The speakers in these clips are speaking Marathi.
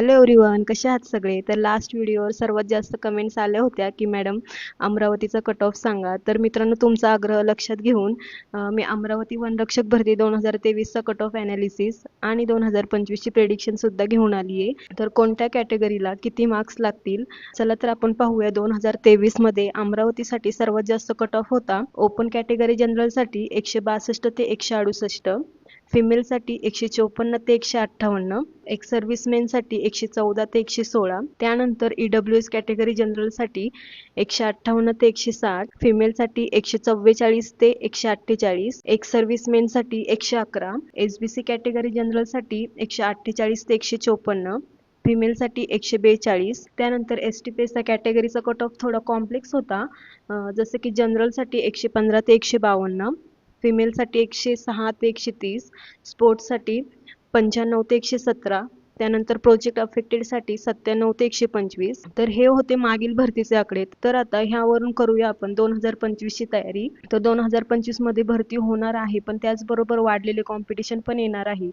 हॅलो एव्हरीवन कसे आहात सगळे? तर लास्ट व्हिडिओवर सर्वात जास्त कमेंट्स आल्या होत्या की मॅडम अमरावतीचा कट ऑफ सांगा. तर मित्रांनो तुमचा आग्रह लक्षात घेऊन मी अमरावती वनरक्षक भरती दोन हजार तेवीसचा कट ऑफ ॲनालिसिस आणि दोन हजार पंचवीसची प्रेडिक्शनसुद्धा घेऊन आली आहे तर कोणत्या कॅटेगरीला किती मार्क्स लागतील? चला तर आपण पाहूया दोन हजार तेवीसमध्ये अमरावतीसाठी सर्वात जास्त कट ऑफ होता. ओपन कॅटेगरी जनरलसाठी एकशे बासष्ट ते एकशे अडुसष्ट. फिमेलसाठी एकशे चौपन्न ते एकशे अठ्ठावन्न एक सर्व्हिसमेनसाठी एकशे चौदा ते एकशे सोळा त्यानंतर ई डब्ल्यू एस कॅटेगरी जनरलसाठी एकशे अठ्ठावन्न ते एकशे साठ फिमेलसाठी एकशे चव्वेचाळीस ते एकशे अठ्ठेचाळीस एक सर्व्हिसमेनसाठी एकशे अकरा एस बी सी कॅटेगरी जनरलसाठी एकशे अठ्ठेचाळीस ते एकशे चोपन्न फिमेलसाठी एकशे बेचाळीस त्यानंतर एस टी पी एसचा कॅटेगरीचा कट ऑफ थोडा कॉम्प्लेक्स होता. जसं की जनरलसाठी एकशे पंधरा ते एकशे बावन्न फिमेलसाठी एकशे सहा ते एकशे तीस स्पोर्ट्ससाठी पंच्याण्णव ते एकशे सतरा त्यानंतर प्रोजेक्ट अफेक्टेडसाठी सत्त्याण्णव ते एकशे पंचवीस. तर हे होते मागील भरतीचे आकडे. तर आता ह्यावरून करूया आपण. दोन हजार पंचवीसची तयारी. तर दोन हजार पंचवीसमध्ये भरती होणार आहे पण त्याचबरोबर वाढलेले कॉम्पिटिशन पण येणार आहे.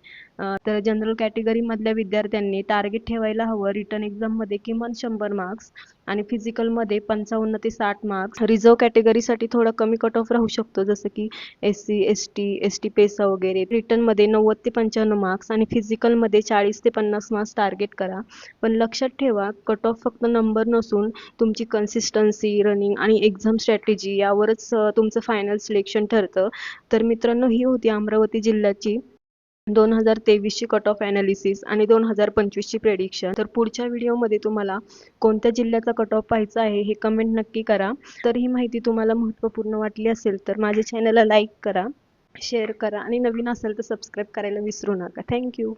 तर जनरल कॅटेगरीमधल्या विद्यार्थ्यांनी टार्गेट ठेवायला हवं. रिटर्न एक्झाममध्ये किमान शंभर मार्क्स आणि फिजिकलमध्ये पंचावन्न ते साठ मार्क्स रिझर्व कॅटेगरीसाठी थोडा कमी कट ऑफ राहू शकतो जसं की S C S T S T PESA वगैरे. रिटर्नमध्ये नव्वद ते पंच्याण्णव मार्क्स आणि फिजिकलमध्ये चाळीस ते पन्नास मार्क्स टार्गेट करा. पण लक्षात ठेवा कट ऑफ फक्त नंबर नसून तुमची कन्सिस्टन्सी रनिंग आणि एक्झाम स्ट्रॅटेजी यावरच तुमचं फायनल सिलेक्शन ठरतं. तर मित्रांनो ही होती अमरावती जिल्ह्याची दोन हजार तेवीसची कट ऑफ ॲनालिसिस आणि दोन हजार पंचवीसची प्रेडिक्शन तर पुढच्या व्हिडिओमध्ये तुम्हाला कोणत्या जिल्ह्याचा कट ऑफ पाहायचा आहे हे कमेंट नक्की करा. तर ही माहिती तुम्हाला महत्त्वपूर्ण वाटली असेल तर माझ्या चॅनलला लाईक करा शेअर करा आणि नवीन असेल तर सबस्क्राईब करायला विसरू नका. थँक्यू